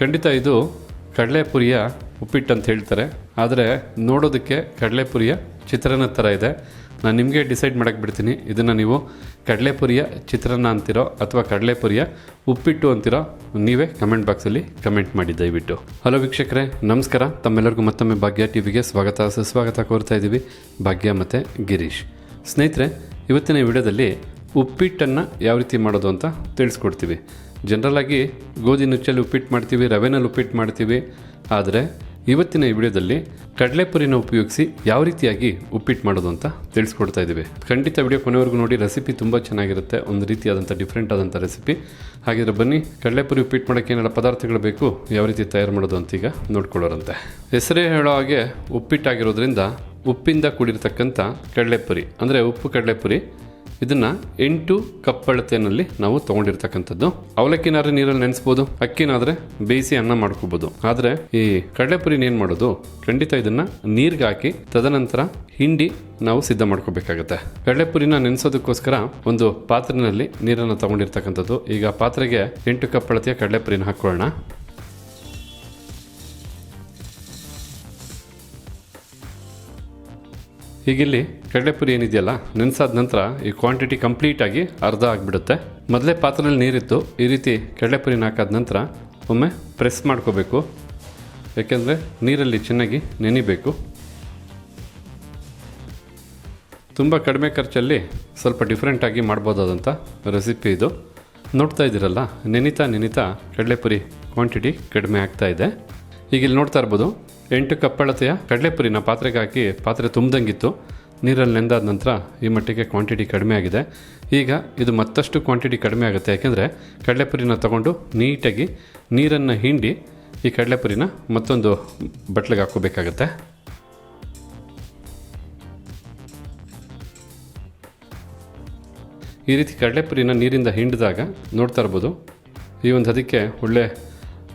ಖಂಡಿತ ಇದು ಕಡಲೆಪುರಿಯ ಉಪ್ಪಿಟ್ಟು ಅಂತ ಹೇಳ್ತಾರೆ. ಆದರೆ ನೋಡೋದಕ್ಕೆ ಕಡಲೆಪುರಿಯ ಚಿತ್ರಾನ್ನ ಥರ ಇದೆ. ನಾನು ನಿಮಗೆ ಡಿಸೈಡ್ ಮಾಡೋಕ್ಕೆ ಬಿಡ್ತೀನಿ. ಇದನ್ನು ನೀವು ಕಡಲೆಪುರಿಯ ಚಿತ್ರಾನ್ನ ಅಂತಿರೋ ಅಥವಾ ಕಡಲೆಪುರಿಯ ಉಪ್ಪಿಟ್ಟು ಅಂತಿರೋ ನೀವೇ ಕಮೆಂಟ್ ಬಾಕ್ಸಲ್ಲಿ ಕಮೆಂಟ್ ಮಾಡಿ ದಯವಿಟ್ಟು. ಹಲೋ ವೀಕ್ಷಕರೇ, ನಮಸ್ಕಾರ. ತಮ್ಮೆಲ್ಲರಿಗೂ ಮತ್ತೊಮ್ಮೆ ಭಾಗ್ಯ ಟಿ ವಿಗೆ ಸ್ವಾಗತ. ಸುಸ್ವಾಗತ ಕೋರ್ತಾ ಇದ್ದೀವಿ ಭಾಗ್ಯ ಮತ್ತು ಗಿರೀಶ್. ಸ್ನೇಹಿತರೆ, ಇವತ್ತಿನ ವಿಡಿಯೋದಲ್ಲಿ ಉಪ್ಪಿಟ್ಟನ್ನು ಯಾವ ರೀತಿ ಮಾಡೋದು ಅಂತ ತಿಳಿಸ್ಕೊಡ್ತೀವಿ. ಜನರಲಾಗಿ ಗೋಧಿ ನುಚ್ಚಲ್ಲಿ ಉಪ್ಪಿಟ್ಟು ಮಾಡ್ತೀವಿ, ರವೆನಲ್ಲಿ ಉಪ್ಪಿಟ್ಟು ಮಾಡ್ತೀವಿ. ಆದರೆ ಇವತ್ತಿನ ಈ ವಿಡಿಯೋದಲ್ಲಿ ಕಡಲೆಪುರಿನ ಉಪಯೋಗಿಸಿ ಯಾವ ರೀತಿಯಾಗಿ ಉಪ್ಪಿಟ್ಟು ಮಾಡೋದು ಅಂತ ತಿಳಿಸ್ಕೊಡ್ತಾ ಇದ್ದೀವಿ. ಖಂಡಿತ ವಿಡಿಯೋ ಕೊನೆವರೆಗೂ ನೋಡಿ, ರೆಸಿಪಿ ತುಂಬ ಚೆನ್ನಾಗಿರುತ್ತೆ. ಒಂದು ರೀತಿಯಾದಂಥ ಡಿಫ್ರೆಂಟ್ ಆದಂಥ ರೆಸಿಪಿ. ಹಾಗಿದ್ರೆ ಬನ್ನಿ, ಕಡಲೆಪುರಿ ಉಪ್ಪಿಟ್ಟು ಮಾಡೋಕ್ಕೆ ಏನೆಲ್ಲ ಪದಾರ್ಥಗಳು ಬೇಕು, ಯಾವ ರೀತಿ ತಯಾರು ಮಾಡೋದು ಅಂತ ಈಗ ನೋಡ್ಕೊಳ್ಳೋರಂತೆ. ಹೆಸರೇ ಹೇಳೋ ಹಾಗೆ ಉಪ್ಪಿಟ್ಟಾಗಿರೋದ್ರಿಂದ ಉಪ್ಪಿಂದ ಕೂಡಿರ್ತಕ್ಕಂಥ ಕಡಲೆಪುರಿ, ಅಂದರೆ ಉಪ್ಪು ಕಡಲೆಪುರಿ ಇದನ್ನ ಎಂಟು ಕಪ್ಪಳತೆಯಲ್ಲಿ ನಾವು ತಗೊಂಡಿರ್ತಕ್ಕಂಥದ್ದು. ಅವಲಕ್ಕಿನಾದ್ರೆ ನೀರಲ್ಲಿ ನೆನೆಸ್ಬೋದು, ಅಕ್ಕಿನಾದ್ರೆ ಬೇಯಿಸಿ ಅನ್ನ ಮಾಡ್ಕೋಬಹುದು ಆದ್ರೆ ಈ ಕಡಲೆಪುರಿನ ಏನ್ ಮಾಡೋದು, ಖಂಡಿತ ಇದನ್ನ ನೀರ್ಗೆ ಹಾಕಿ ತದನಂತರ ಹಿಂಡಿ ನಾವು ಸಿದ್ಧ ಮಾಡ್ಕೋಬೇಕಾಗತ್ತೆ. ಕಡಲೆಪುರಿನ ನೆನೆಸೋದಕ್ಕೋಸ್ಕರ ಒಂದು ಪಾತ್ರೆನಲ್ಲಿ ನೀರನ್ನು ತಗೊಂಡಿರ್ತಕ್ಕಂಥದ್ದು. ಈಗ ಪಾತ್ರೆಗೆ ಎಂಟು ಕಪ್ಪಳತೆಯ ಕಡಲೆಪುರಿನ ಹಾಕೊಳ್ಳೋಣ. ಹೀಗಿಲ್ಲಿ ಕಡಲೆಪುರಿ ಏನಿದೆಯಲ್ಲ, ನೆನೆಸಾದ ನಂತರ ಈ ಕ್ವಾಂಟಿಟಿ ಕಂಪ್ಲೀಟಾಗಿ ಅರ್ಧ ಆಗಿಬಿಡುತ್ತೆ. ಮೊದಲೇ ಪಾತ್ರೆಯಲ್ಲಿ ನೀರಿತ್ತು, ಈ ರೀತಿ ಕಡಲೆಪುರಿನ ಹಾಕಾದ ನಂತರ ಒಮ್ಮೆ ಪ್ರೆಸ್ ಮಾಡ್ಕೋಬೇಕು. ಯಾಕೆಂದರೆ ನೀರಲ್ಲಿ ಚೆನ್ನಾಗಿ ನೆನಿಬೇಕು. ತುಂಬ ಕಡಿಮೆ ಖರ್ಚಲ್ಲಿ ಸ್ವಲ್ಪ ಡಿಫ್ರೆಂಟಾಗಿ ಮಾಡ್ಬೋದಾದಂಥ ರೆಸಿಪಿ ಇದು. ನೋಡ್ತಾ ಇದ್ದೀರಲ್ಲ, ನೆನಿತಾ ನೆನಿತಾ ಕಡಲೆಪುರಿ ಕ್ವಾಂಟಿಟಿ ಕಡಿಮೆ ಆಗ್ತಾ ಇದೆ. ಈಗ ಇಲ್ಲಿ ನೋಡ್ತಾ ಇರ್ಬೋದು ಎಂಟು ಕಪ್ಪಳತೆಯ ಕಡಲೆಪುರಿನ ಪಾತ್ರೆಗೆ ಹಾಕಿ ಪಾತ್ರೆ ತುಂಬ್ದಂಗಿತ್ತು. ನೀರಲ್ಲಿ ನೆಂದಾದ ನಂತರ ಈ ಮಟ್ಟಿಗೆ ಕ್ವಾಂಟಿಟಿ ಕಡಿಮೆ ಆಗಿದೆ. ಈಗ ಇದು ಮತ್ತಷ್ಟು ಕ್ವಾಂಟಿಟಿ ಕಡಿಮೆ ಆಗುತ್ತೆ. ಯಾಕೆಂದರೆ ಕಡಲೆಪುರಿನ ತಗೊಂಡು ನೀಟಾಗಿ ನೀರನ್ನು ಹಿಂಡಿ ಈ ಕಡಲೆಪುರಿನ ಮತ್ತೊಂದು ಬಟ್ಲಿಗೆ ಹಾಕೋಬೇಕಾಗತ್ತೆ ಈ ರೀತಿ ಕಡಲೆಪುರಿನ ನೀರಿಂದ ಹಿಂಡಿದಾಗ ನೋಡ್ತಾ ಇರ್ಬೋದು. ಈ ಒಂದು ಅದಕ್ಕೆ ಒಳ್ಳೆ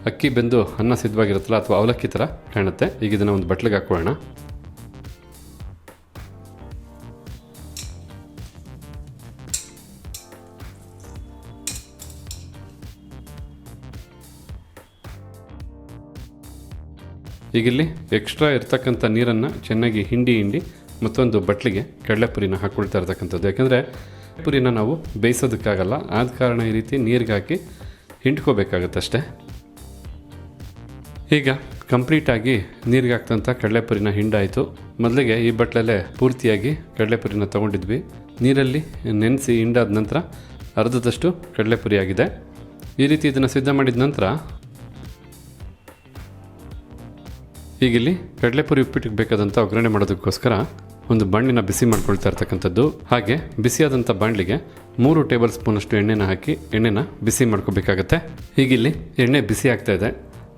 ಅಕ್ಕಿ ಬೆಂದು ಅನ್ನ ಸಿದ್ಧವಾಗಿರುತ್ತಲ್ಲ ಅಥವಾ ಅವಲಕ್ಕಿ ಥರ ಕಾಣುತ್ತೆ. ಈಗ ಇದನ್ನು ಒಂದು ಬಟ್ಲಿಗೆ ಹಾಕ್ಕೊಳ್ಳೋಣ ಈಗಿಲ್ಲಿ ಎಕ್ಸ್ಟ್ರಾ ಇರ್ತಕ್ಕಂಥ ನೀರನ್ನು ಚೆನ್ನಾಗಿ ಹಿಂಡಿ ಹಿಂಡಿ ಮತ್ತೊಂದು ಬಟ್ಲಿಗೆ ಕಡಲೆಪುರಿನ ಹಾಕ್ಕೊಳ್ತಾ ಇರ್ತಕ್ಕಂಥದ್ದು. ಯಾಕಂದರೆ ಪುರಿನ ನಾವು ಬೇಯಿಸೋದಕ್ಕಾಗಲ್ಲ. ಆದ ಕಾರಣ ಈ ರೀತಿ ನೀರಿಗೆ ಹಾಕಿ ಹಿಂಡ್ಕೋಬೇಕಾಗತ್ತೆ ಅಷ್ಟೇ ಈಗ ಕಂಪ್ಲೀಟಾಗಿ ನೀರಿಗೆ ಹಾಕ್ತಂಥ ಕಡಲೆಪುರಿನ ಹಿಂಡಾಯಿತು. ಮೊದಲಿಗೆ ಈ ಬಟ್ಲಲ್ಲೇ ಪೂರ್ತಿಯಾಗಿ ಕಡಲೆಪುರಿನ ತೊಗೊಂಡಿದ್ವಿ. ನೀರಲ್ಲಿ ನೆನೆಸಿ ಹಿಂಡಾದ ನಂತರ ಅರ್ಧದಷ್ಟು ಕಡಲೆಪುರಿ ಆಗಿದೆ. ಈ ರೀತಿ ಇದನ್ನು ಸಿದ್ಧ ಮಾಡಿದ ನಂತರ ಈಗಿಲ್ಲಿ ಕಡಲೆಪುರಿ ಉಪ್ಪಿಟ್ಟಿಗೆ ಬೇಕಾದಂಥ ಒಗ್ಗರಣೆ ಮಾಡೋದಕ್ಕೋಸ್ಕರ ಒಂದು ಬಾಣಲಿನ ಬಿಸಿ ಮಾಡ್ಕೊಳ್ತಾ ಇರ್ತಕ್ಕಂಥದ್ದು. ಹಾಗೆ ಬಿಸಿಯಾದಂಥ ಬಾಣಲಿಗೆ ಮೂರು ಟೇಬಲ್ ಸ್ಪೂನಷ್ಟು ಎಣ್ಣೆನ ಹಾಕಿ ಎಣ್ಣೆನ ಬಿಸಿ ಮಾಡ್ಕೋಬೇಕಾಗತ್ತೆ. ಹೀಗಿಲ್ಲಿ ಎಣ್ಣೆ ಬಿಸಿ ಆಗ್ತಾ ಇದೆ.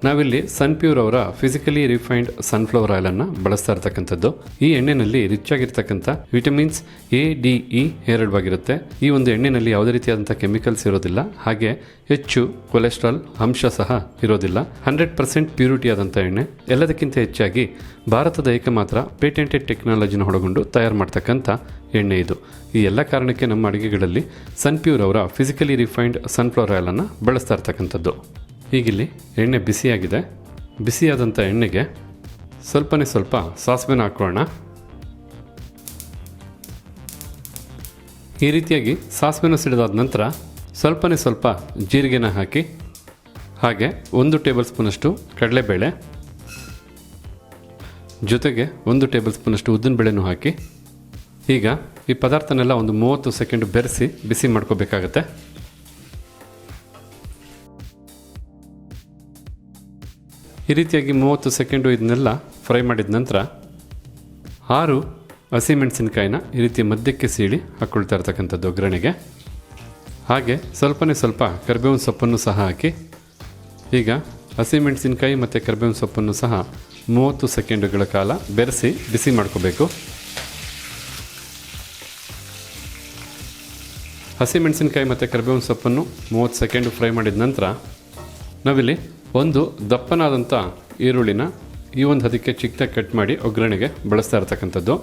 ನಾವಿಲ್ಲಿ ಸನ್ಪ್ಯೂರ್ ಅವರ ಫಿಸಿಕಲಿ ರಿಫೈನ್ಡ್ ಸನ್ಫ್ಲವರ್ ಆಯಿಲನ್ನು ಬಳಸ್ತಾ ಇರ್ತಕ್ಕಂಥದ್ದು. ಈ ಎಣ್ಣೆನಲ್ಲಿ ರಿಚ್ ಆಗಿರ್ತಕ್ಕಂಥ ವಿಟಮಿನ್ಸ್ ಎ, ಡಿ, ಇ ಹೇರಳವಾಗಿರುತ್ತೆ ಈ ಒಂದು ಎಣ್ಣೆನಲ್ಲಿ ಯಾವುದೇ ರೀತಿಯಾದಂಥ ಕೆಮಿಕಲ್ಸ್ ಇರೋದಿಲ್ಲ. ಹಾಗೆ ಹೆಚ್ಚು ಕೊಲೆಸ್ಟ್ರಾಲ್ ಅಂಶ ಸಹ ಇರೋದಿಲ್ಲ. ಹಂಡ್ರೆಡ್ ಪರ್ಸೆಂಟ್ ಪ್ಯೂರಿಟಿ ಆದಂಥ ಎಣ್ಣೆ. ಎಲ್ಲದಕ್ಕಿಂತ ಹೆಚ್ಚಾಗಿ ಭಾರತದ ಏಕಮಾತ್ರ ಪೇಟೆಂಟೆಡ್ ಟೆಕ್ನಾಲಜಿನ ಒಳಗೊಂಡು ತಯಾರು ಮಾಡ್ತಕ್ಕಂಥ ಎಣ್ಣೆ ಇದು. ಈ ಎಲ್ಲ ಕಾರಣಕ್ಕೆ ನಮ್ಮ ಅಡುಗೆಗಳಲ್ಲಿ ಸನ್ಪ್ಯೂರ್ ಅವರ ಫಿಸಿಕಲಿ ರಿಫೈನ್ಡ್ ಸನ್ಫ್ಲವರ್ ಆಯಿಲನ್ನು ಬಳಸ್ತಾ ಇರ್ತಕ್ಕಂಥದ್ದು. ಈಗಿಲ್ಲಿ ಎಣ್ಣೆ ಬಿಸಿಯಾಗಿದೆ. ಬಿಸಿಯಾದಂಥ ಎಣ್ಣೆಗೆ ಸ್ವಲ್ಪನೇ ಸ್ವಲ್ಪ ಸಾಸಿವೆನ ಹಾಕೋಣ. ಈ ರೀತಿಯಾಗಿ ಸಾಸಿವೆನ ಸಿಡಿದಾದ ನಂತರ ಸ್ವಲ್ಪನೇ ಸ್ವಲ್ಪ ಜೀರಿಗೆನ ಹಾಕಿ, ಹಾಗೆ ಒಂದು ಟೇಬಲ್ ಸ್ಪೂನಷ್ಟು ಕಡಲೆಬೇಳೆ, ಜೊತೆಗೆ ಒಂದು ಟೇಬಲ್ ಸ್ಪೂನಷ್ಟು ಉದ್ದಿನಬೇಳೆನೂ ಹಾಕಿ, ಈಗ ಈ ಪದಾರ್ಥನೆಲ್ಲ ಒಂದು ಮೂವತ್ತು ಸೆಕೆಂಡ್ ಬೆರೆಸಿ ಬಿಸಿ ಮಾಡ್ಕೋಬೇಕಾಗತ್ತೆ. ಈ ರೀತಿಯಾಗಿ ಮೂವತ್ತು ಸೆಕೆಂಡು ಇದನ್ನೆಲ್ಲ ಫ್ರೈ ಮಾಡಿದ ನಂತರ ಆರು ಹಸಿಮೆಣಸಿನಕಾಯಿನ ಈ ರೀತಿ ಮಧ್ಯಕ್ಕೆ ಸೀಳಿ ಹಾಕ್ಕೊಳ್ತಾ ಇರ್ತಕ್ಕಂಥದ್ದು ಒಗ್ಗರಣೆಗೆ. ಹಾಗೆ ಸ್ವಲ್ಪನೇ ಸ್ವಲ್ಪ ಕರಿಬೇವಿನ ಸೊಪ್ಪನ್ನು ಸಹ ಹಾಕಿ, ಈಗ ಹಸಿಮೆಣಸಿನಕಾಯಿ ಮತ್ತು ಕರಿಬೇವಿನ ಸೊಪ್ಪನ್ನು ಸಹ ಮೂವತ್ತು ಸೆಕೆಂಡುಗಳ ಕಾಲ ಬೆರೆಸಿ ಬಿಸಿ ಮಾಡ್ಕೋಬೇಕು. ಹಸಿಮೆಣಸಿನಕಾಯಿ ಮತ್ತು ಕರಿಬೇವಿನ ಸೊಪ್ಪನ್ನು ಮೂವತ್ತು ಸೆಕೆಂಡು ಫ್ರೈ ಮಾಡಿದ ನಂತರ ನಾವಿಲ್ಲಿ ಒಂದು ದಪ್ಪನಾದಂಥ ಈರುಳ್ಳಿನ ಈ ಒಂದು ಅದಕ್ಕೆ ಚಿಕ್ಕದಾಗಿ ಕಟ್ ಮಾಡಿ ಒಗ್ಗರಣೆಗೆ ಬಳಸ್ತಾ ಇರ್ತಕ್ಕಂಥದ್ದು.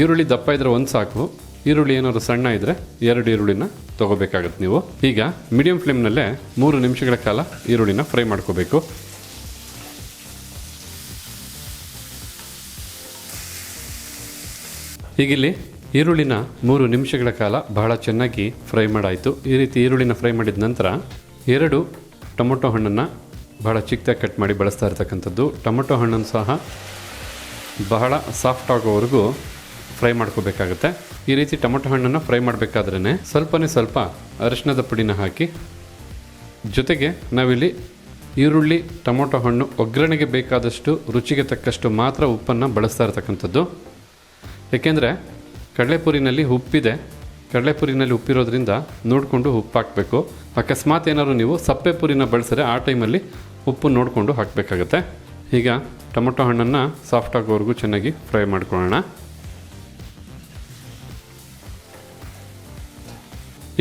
ಈರುಳ್ಳಿ ದಪ್ಪ ಇದ್ದರೆ ಒಂದು ಸಾಕು. ಈರುಳ್ಳಿ ಏನಾದ್ರು ಸಣ್ಣ ಇದ್ದರೆ ಎರಡು ಈರುಳ್ಳಿನ ತಗೋಬೇಕಾಗುತ್ತೆ ನೀವು. ಈಗ ಮೀಡಿಯಂ ಫ್ಲೇಮ್ನಲ್ಲೇ ಮೂರು ನಿಮಿಷಗಳ ಕಾಲ ಈರುಳ್ಳಿನ ಫ್ರೈ ಮಾಡ್ಕೋಬೇಕು. ಈಗಿಲ್ಲಿ ಈರುಳ್ಳಿನ ಮೂರು ನಿಮಿಷಗಳ ಕಾಲ ಬಹಳ ಚೆನ್ನಾಗಿ ಫ್ರೈ ಮಾಡಾಯಿತು. ಈ ರೀತಿ ಈರುಳ್ಳಿನ ಫ್ರೈ ಮಾಡಿದ ನಂತರ ಎರಡು ಟೊಮೊಟೊ ಹಣ್ಣನ್ನು ಬಹಳ ಚಿಕ್ಕದಾಗಿ ಕಟ್ ಮಾಡಿ ಬಳಸ್ತಾ ಇರ್ತಕ್ಕಂಥದ್ದು. ಟೊಮೊಟೊ ಹಣ್ಣನ್ನು ಸಹ ಬಹಳ ಸಾಫ್ಟ್ ಆಗೋವರೆಗೂ ಫ್ರೈ ಮಾಡ್ಕೋಬೇಕಾಗುತ್ತೆ. ಈ ರೀತಿ ಟೊಮೊಟೊ ಹಣ್ಣನ್ನು ಫ್ರೈ ಮಾಡಬೇಕಾದ್ರೇ ಸ್ವಲ್ಪನೇ ಸ್ವಲ್ಪ ಅರಿಶಿಣದ ಪುಡಿನ ಹಾಕಿ, ಜೊತೆಗೆ ನಾವಿಲ್ಲಿ ಈರುಳ್ಳಿ, ಟೊಮೊಟೊ ಹಣ್ಣು ಒಗ್ಗರಣೆಗೆ ಬೇಕಾದಷ್ಟು ರುಚಿಗೆ ತಕ್ಕಷ್ಟು ಮಾತ್ರ ಉಪ್ಪನ್ನು ಬಳಸ್ತಾ ಇರ್ತಕ್ಕಂಥದ್ದು. ಏಕೆಂದರೆ ಕಡಲೆಪುರಿನಲ್ಲಿ ಉಪ್ಪಿದೆ. ಕಡಲೆಪುರಿನಲ್ಲಿ ಉಪ್ಪಿರೋದ್ರಿಂದ ನೋಡಿಕೊಂಡು ಉಪ್ಪು ಹಾಕಬೇಕು ಅಕಸ್ಮಾತ್ ಏನಾದರೂ ನೀವು ಸಪ್ಪೆ ಪುರಿನ ಬಳಸಿದ್ರೆ ಆ ಟೈಮಲ್ಲಿ ಉಪ್ಪು ನೋಡಿಕೊಂಡು ಹಾಕಬೇಕಾಗತ್ತೆ. ಈಗ ಟೊಮೊಟೊ ಹಣ್ಣನ್ನು ಸಾಫ್ಟ್ ಆಗೋವರೆಗೂ ಚೆನ್ನಾಗಿ ಫ್ರೈ ಮಾಡ್ಕೊಳ್ಳೋಣ.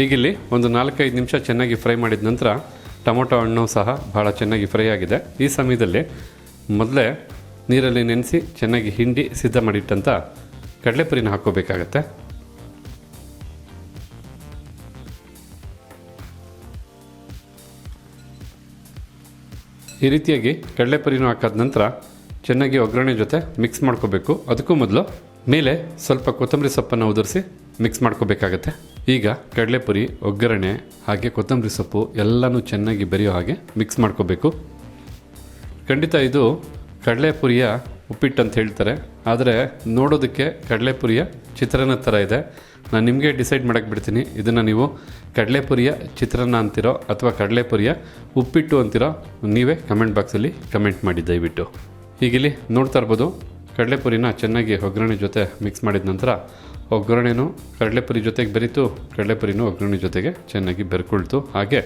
ಈಗಿಲ್ಲಿ ಒಂದು ನಾಲ್ಕೈದು ನಿಮಿಷ ಚೆನ್ನಾಗಿ ಫ್ರೈ ಮಾಡಿದ ನಂತರ ಟೊಮೊಟೊ ಹಣ್ಣು ಸಹ ಭಾಳ ಚೆನ್ನಾಗಿ ಫ್ರೈ ಆಗಿದೆ. ಈ ಸಮಯದಲ್ಲಿ ಮೊದಲೇ ನೀರಲ್ಲಿ ನೆನೆಸಿ ಚೆನ್ನಾಗಿ ಹಿಂಡಿ ಸಿದ್ಧ ಮಾಡಿಟ್ಟಂಥ ಕಡಲೆಪುರಿನ ಹಾಕ್ಕೋಬೇಕಾಗತ್ತೆ. ಈ ರೀತಿಯಾಗಿ ಕಡಲೆಪುರಿನೂ ಹಾಕಾದ ನಂತರ ಚೆನ್ನಾಗಿ ಒಗ್ಗರಣೆ ಜೊತೆ ಮಿಕ್ಸ್ ಮಾಡ್ಕೋಬೇಕು. ಅದಕ್ಕೂ ಮೊದಲು ಮೇಲೆ ಸ್ವಲ್ಪ ಕೊತ್ತಂಬರಿ ಸೊಪ್ಪನ್ನು ಉದುರಿಸಿ ಮಿಕ್ಸ್ ಮಾಡ್ಕೋಬೇಕಾಗತ್ತೆ. ಈಗ ಕಡಲೆಪುರಿ ಒಗ್ಗರಣೆ ಹಾಗೆ ಕೊತ್ತಂಬರಿ ಸೊಪ್ಪು ಎಲ್ಲನೂ ಚೆನ್ನಾಗಿ ಬೆರೆಯೋ ಹಾಗೆ ಮಿಕ್ಸ್ ಮಾಡ್ಕೋಬೇಕು. ಖಂಡಿತ ಇದು ಕಡಲೆಪುರಿಯ ಉಪ್ಪಿಟ್ಟು ಅಂತ ಹೇಳ್ತಾರೆ. ಆದರೆ ನೋಡೋದಕ್ಕೆ ಕಡಲೆಪುರಿಯ ಚಿತ್ರಾನ್ನ ಥರ ಇದೆ. ನಾನು ನಿಮಗೆ ಡಿಸೈಡ್ ಮಾಡಕ್ಕೆ ಬಿಡ್ತೀನಿ. ಇದನ್ನು ನೀವು ಕಡಲೆಪುರಿಯ ಚಿತ್ರಾನ್ನ ಅಂತಿರೋ ಅಥವಾ ಕಡಲೆಪುರಿಯ ಉಪ್ಪಿಟ್ಟು ಅಂತಿರೋ ನೀವೇ ಕಮೆಂಟ್ ಬಾಕ್ಸಲ್ಲಿ ಕಮೆಂಟ್ ಮಾಡಿ ದಯವಿಟ್ಟು. ಹೀಗಿಲ್ಲಿ ನೋಡ್ತಾ ಇರ್ಬೋದು, ಕಡಲೆಪುರಿನ ಚೆನ್ನಾಗಿ ಒಗ್ಗರಣೆ ಜೊತೆ ಮಿಕ್ಸ್ ಮಾಡಿದ ನಂತರ ಒಗ್ಗರಣೆನೂ ಕಡಲೆಪುರಿ ಜೊತೆಗೆ ಬೆರೀತು, ಕಡಲೆಪುರಿನೂ ಒಗ್ಗರಣೆ ಜೊತೆಗೆ ಚೆನ್ನಾಗಿ ಬೆರ್ಕೊಳ್ತು. ಹಾಗೆ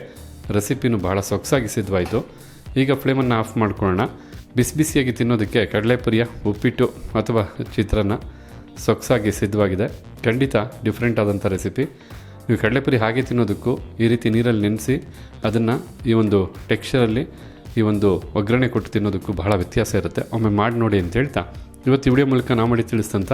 ರೆಸಿಪಿನೂ ಬಹಳ ಸೊಗಸಾಗಿ ಸಿದ್ಧವಾಯಿತು. ಈಗ ಫ್ಲೇಮನ್ನು ಆಫ್ ಮಾಡ್ಕೊಳ್ಳೋಣ. ಬಿಸಿ ಬಿಸಿಯಾಗಿ ತಿನ್ನೋದಕ್ಕೆ ಕಡಲೆಪುರಿಯ ಉಪ್ಪಿಟ್ಟು ಅಥವಾ ಚಿತ್ರಾನ್ನ ಸೊಗಸಾಗಿ ಸಿದ್ಧವಾಗಿದೆ. ಖಂಡಿತ ಡಿಫ್ರೆಂಟ್ ಆದಂಥ ರೆಸಿಪಿ ನೀವು ಕಡಲೆಪುರಿ ಹಾಗೆ ತಿನ್ನೋದಕ್ಕೂ ಈ ರೀತಿ ನೀರಲ್ಲಿ ನೆನೆಸಿ ಅದನ್ನು ಈ ಒಂದು ಟೆಕ್ಸ್ಚರಲ್ಲಿ ಈ ಒಂದು ಒಗ್ಗರಣೆ ಕೊಟ್ಟು ತಿನ್ನೋದಕ್ಕೂ ಬಹಳ ವ್ಯತ್ಯಾಸ ಇರುತ್ತೆ. ಒಮ್ಮೆ ಮಾಡಿ ನೋಡಿ ಅಂತ ಹೇಳ್ತಾ. ಇವತ್ತು ವಿಡಿಯೋ ಮೂಲಕ ನಾ ಮಾಡಿ ತಿಳಿಸ್ತಂತ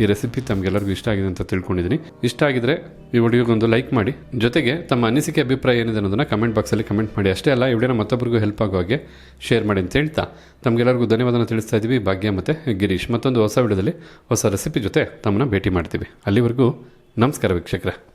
ಈ ರೆಸಿಪಿ ತಮಗೆಲ್ಲರಿಗೂ ಇಷ್ಟ ಆಗಿದೆ ಅಂತ ತಿಳ್ಕೊಂಡಿದ್ದೀನಿ. ಇಷ್ಟ ಆಗಿದ್ರೆ ಈ ವಿಡಿಯೋಗೊಂದು ಲೈಕ್ ಮಾಡಿ. ಜೊತೆಗೆ ತಮ್ಮ ಅನಿಸಿಕೆ, ಅಭಿಪ್ರಾಯ ಏನಿದೆ ಅನ್ನೋದನ್ನು ಕಮೆಂಟ್ ಬಾಕ್ಸಲ್ಲಿ ಕಮೆಂಟ್ ಮಾಡಿ. ಅಷ್ಟೇ ಅಲ್ಲ, ಈ ವಿಡಿಯೋನ ಮತ್ತೊಬ್ಬರಿಗೂ ಹೆಲ್ಪ್ ಆಗೋ ಹಾಗೆ ಶೇರ್ ಮಾಡಿ ಅಂತ ಹೇಳ್ತಾ ತಮಗೆಲ್ಲರಿಗೂ ಧನ್ಯವಾದನ ತಿಳಿಸ್ತಾ ಇದ್ದೀವಿ. ಭಾಗ್ಯ ಮತ್ತು ಗಿರೀಶ್ ಮತ್ತೊಂದು ಹೊಸ ವಿಡಿಯೋದಲ್ಲಿ ಹೊಸ ರೆಸಿಪಿ ಜೊತೆ ತಮ್ಮನ್ನ ಭೇಟಿ ಮಾಡ್ತೀವಿ. ಅಲ್ಲಿವರೆಗೂ ನಮಸ್ಕಾರ ವೀಕ್ಷಕರೇ.